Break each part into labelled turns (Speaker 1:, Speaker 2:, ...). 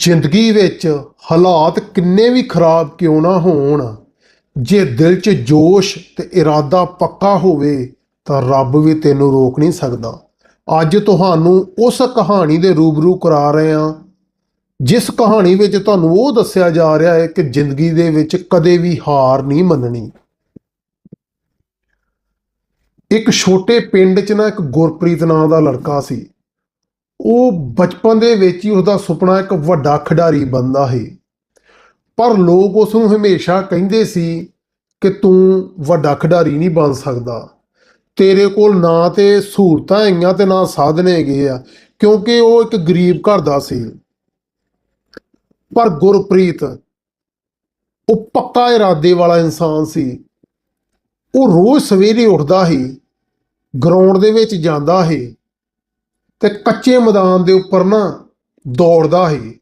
Speaker 1: ਜ਼ਿੰਦਗੀ ਵਿੱਚ ਹਾਲਾਤ ਕਿੰਨੇ ਵੀ ਖਰਾਬ ਕਿਉਂ ਨਾ ਹੋਣ, ਜੇ ਦਿਲ 'ਚ ਜੋਸ਼ ਤੇ ਇਰਾਦਾ ਪੱਕਾ ਹੋਵੇ, ਤਾਂ ਰੱਬ ਵੀ ਤੈਨੂੰ ਰੋਕ ਨਹੀਂ ਸਕਦਾ। ਅੱਜ ਤੁਹਾਨੂੰ ਉਸ ਕਹਾਣੀ ਦੇ ਰੂਬਰੂ ਕਰਾ ਰਹੇ ਹਾਂ, ਜਿਸ ਕਹਾਣੀ ਵਿੱਚ ਤੁਹਾਨੂੰ ਉਹ ਦੱਸਿਆ ਜਾ ਰਿਹਾ ਹੈ ਕਿ ਜ਼ਿੰਦਗੀ ਦੇ ਵਿੱਚ ਕਦੇ ਵੀ ਹਾਰ ਨਹੀਂ ਮੰਨਣੀ। ਇੱਕ ਛੋਟੇ ਪਿੰਡ 'ਚ ਨਾ ਇੱਕ ਗੁਰਪ੍ਰੀਤ ਨਾਂ ਦਾ ਲੜਕਾ ਸੀ। ਉਹ ਬਚਪਨ ਦੇ ਵਿੱਚ ਹੀ ਉਹਦਾ ਸੁਪਨਾ ਇੱਕ ਵੱਡਾ ਖਿਡਾਰੀ ਬਣਦਾ ਹੈ ਪਰ ਲੋਕ ਉਸ ਨੂੰ ਹਮੇਸ਼ਾ ਕਹਿੰਦੇ ਸੀ ਕਿ ਤੂੰ ਵੱਡਾ ਖਿਡਾਰੀ ਨਹੀਂ ਬਣ ਸਕਦਾ। ਤੇਰੇ ਕੋਲ ਨਾ ਤੇ ਸਹੂਲਤਾਂ ਹੈਗੀਆਂ ਤੇ ਨਾ ਸਾਧਨ ਹੈਗੇ ਆ, ਕਿਉਂਕਿ ਉਹ ਇੱਕ ਗਰੀਬ ਘਰ ਦਾ ਸੀ। ਪਰ ਗੁਰਪ੍ਰੀਤ, ਉਹ ਪੱਕਾ ਇਰਾਦੇ ਵਾਲਾ ਇਨਸਾਨ ਸੀ। ਉਹ ਰੋਜ਼ ਸਵੇਰੇ ਉੱਠਦਾ ਸੀ, ਗਰਾਊਂਡ ਦੇ ਵਿੱਚ ਜਾਂਦਾ ਸੀ। ਤੇ ਕੱਚੇ ਮੈਦਾਨ ਦੇ ਉੱਪਰ ਨਾ ਦੌੜਦਾ ਸੀ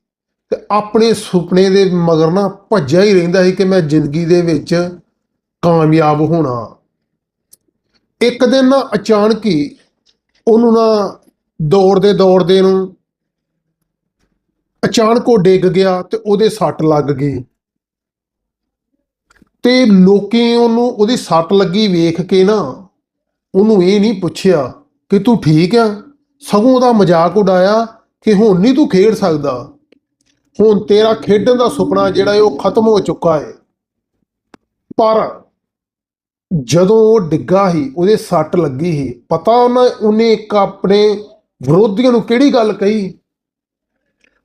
Speaker 1: ਤੇ ਆਪਣੇ ਸੁਪਨੇ ਦੇ ਮਗਰ ਨਾ ਭੱਜਿਆ ਹੀ ਰਹਿੰਦਾ ਸੀ ਕਿ ਮੈਂ ਜ਼ਿੰਦਗੀ ਦੇ ਵਿੱਚ ਕਾਮਯਾਬ ਹੋਣਾ। ਇੱਕ ਦਿਨ ਨਾ ਅਚਾਨਕ ਹੀ ਉਹਨੂੰ ਨਾ ਦੌੜਦੇ ਦੌੜਦੇ ਨੂੰ ਅਚਾਨਕ ਉਹ ਡਿੱਗ ਗਿਆ ਤੇ ਉਹਦੇ ਸੱਟ ਲੱਗ ਗਈ। ਤੇ ਲੋਕੀ ਉਹਨੂੰ, ਉਹਦੀ ਸੱਟ ਲੱਗੀ ਵੇਖ ਕੇ ਨਾ ਉਹਨੂੰ ਇਹ ਨਹੀਂ ਪੁੱਛਿਆ ਕਿ ਤੂੰ ਠੀਕ ਆ? ਸਗੋਂ ਉਹਦਾ ਮਜ਼ਾਕ ਉਡਾਇਆ ਕਿ ਹੁਣ ਨਹੀਂ ਤੂੰ ਖੇਡ ਸਕਦਾ। ਹੁਣ ਤੇਰਾ ਖੇਡਣ ਦਾ ਸੁਪਨਾ ਜਿਹੜਾ ਹੈ ਉਹ ਖਤਮ ਹੋ ਚੁੱਕਾ ਹੈ। ਪਰ ਜਦੋਂ ਉਹ ਡਿੱਗਾ ਸੀ, ਉਹਦੇ ਸੱਟ ਲੱਗੀ ਸੀ, ਪਤਾ ਉਹਨਾਂ, ਉਹਨੇ ਇੱਕ ਆਪਣੇ ਵਿਰੋਧੀਆਂ ਨੂੰ ਕਿਹੜੀ ਗੱਲ ਕਹੀ?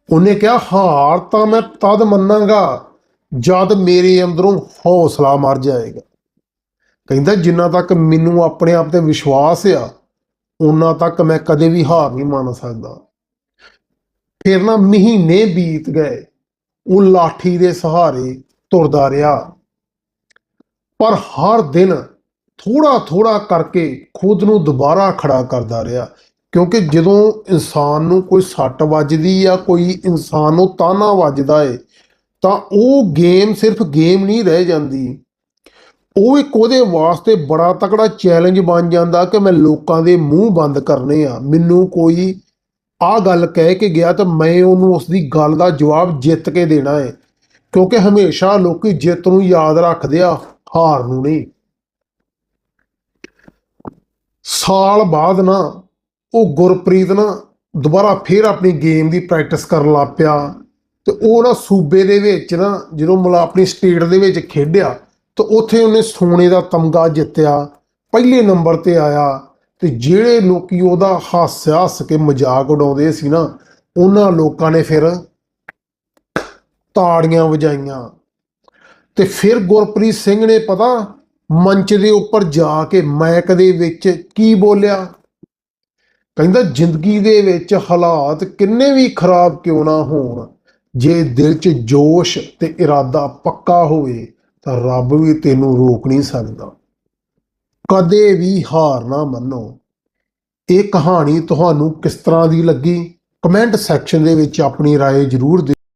Speaker 1: ਉਹਨੇ ਕਿਹਾ, ਹਾਰ ਤਾਂ ਮੈਂ ਤਦ ਮੰਨਾਂਗਾ ਜਦ ਮੇਰੇ ਅੰਦਰੋਂ ਹੌਸਲਾ ਮਰ ਜਾਏਗਾ। ਕਹਿੰਦਾ, ਜਿੰਨਾ ਤੱਕ ਮੈਨੂੰ ਆਪਣੇ ਆਪ ਤੇ ਵਿਸ਼ਵਾਸ ਆ ਉਹਨਾਂ ਤੱਕ ਮੈਂ ਕਦੇ ਵੀ ਹਾਰ ਨਹੀਂ ਮੰਨ ਸਕਦਾ। ਫਿਰ ਨਾ ਮਹੀਨੇ ਬੀਤ ਗਏ, ਉਹ ਲਾਠੀ ਦੇ ਸਹਾਰੇ ਤੁਰਦਾ ਰਿਹਾ। ਪਰ ਹਰ ਦਿਨ ਥੋੜਾ ਥੋੜਾ ਕਰਕੇ ਖੁਦ ਨੂੰ ਦੁਬਾਰਾ ਖੜਾ ਕਰਦਾ ਰਿਹਾ, ਕਿਉਂਕਿ ਜਦੋਂ ਇਨਸਾਨ ਨੂੰ ਕੋਈ ਸੱਟ ਵੱਜਦੀ ਆ ਕੋਈ ਇਨਸਾਨ ਨੂੰ ਤਾਨਾ ਵੱਜਦਾ ਏ, ਤਾਂ ਉਹ ਗੇਮ ਸਿਰਫ ਗੇਮ ਨਹੀਂ ਰਹਿ ਜਾਂਦੀ। ਉਹ ਇੱਕ ਉਹਦੇ ਵਾਸਤੇ ਬੜਾ ਤਕੜਾ ਚੈਲੰਜ ਬਣ ਜਾਂਦਾ ਕਿ ਮੈਂ ਲੋਕਾਂ ਦੇ ਮੂੰਹ ਬੰਦ ਕਰਨੇ ਆ। ਮੈਨੂੰ ਕੋਈ ਆ ਗੱਲ ਕਹਿ ਕੇ ਗਿਆ ਤਾਂ ਮੈਂ ਉਹਨੂੰ ਉਸ ਦੀ ਗੱਲ ਦਾ ਜਵਾਬ ਜਿੱਤ ਕੇ ਦੇਣਾ ਹੈ। ਕਿਉਂਕਿ ਹਮੇਸ਼ਾ ਲੋਕੀ ਜਿੱਤ ਨੂੰ ਯਾਦ ਰੱਖਦੇ ਆ, ਹਾਰ ਨੂੰ ਨਹੀਂ। ਸਾਲ ਬਾਅਦ ਨਾ ਉਹ ਗੁਰਪ੍ਰੀਤ ਨਾ ਦੁਬਾਰਾ ਫੇਰ ਆਪਣੀ ਗੇਮ ਦੀ ਪ੍ਰੈਕਟਿਸ ਕਰਨ ਲੱਗ ਪਿਆ ਤੇ ਉਹ ਨਾ ਸੂਬੇ ਦੇ ਵਿੱਚ ਨਾ ਜਦੋਂ ਮਤਲਬ ਆਪਣੀ ਸਟੇਟ ਦੇ ਵਿੱਚ ਖੇਡਿਆ ਤਾਂ ਉੱਥੇ ਉਹਨੇ ਸੋਨੇ ਦਾ ਤਮਗਾ ਜਿੱਤਿਆ, ਪਹਿਲੇ ਨੰਬਰ ਤੇ ਆਇਆ ਤੇ ਜਿਹੜੇ ਲੋਕੀ ਉਹਦਾ ਹਾਸਿਆ, ਹੱਸ ਕੇ ਮਜ਼ਾਕ ਉਡਾਉਂਦੇ ਸੀ ਨਾ, ਉਹਨਾਂ ਲੋਕਾਂ ਨੇ ਫਿਰ ਤਾੜੀਆਂ ਵਜਾਈਆਂ। ਤੇ ਫਿਰ ਗੁਰਪ੍ਰੀਤ ਸਿੰਘ ਨੇ ਪਤਾ ਮੰਚ ਦੇ ਉੱਪਰ ਜਾ ਕੇ ਮਾਈਕ ਦੇ ਵਿੱਚ ਕੀ ਬੋਲਿਆ? ਕਹਿੰਦਾ, ਜ਼ਿੰਦਗੀ ਦੇ ਵਿੱਚ ਹਾਲਾਤ ਕਿੰਨੇ ਵੀ ਖਰਾਬ ਕਿਉਂ ਨਾ ਹੋਣ, ਜੇ ਦਿਲ 'ਚ ਜੋਸ਼ ਤੇ ਇਰਾਦਾ ਪੱਕਾ ਹੋਵੇ ਤਾਂ ਰੱਬ ਵੀ ਤੈਨੂੰ ਰੋਕ ਨਹੀਂ ਸਕਦਾ ਕਦੇ ਵੀ ਹਾਰ ਨਾ ਮੰਨੋ ਇਹ ਕਹਾਣੀ ਤੁਹਾਨੂੰ ਕਿਸ ਤਰ੍ਹਾਂ ਦੀ ਲੱਗੀ ਕਮੈਂਟ ਸੈਕਸ਼ਨ ਦੇ ਵਿੱਚ ਆਪਣੀ رائے ਜ਼ਰੂਰ ਦਿਓ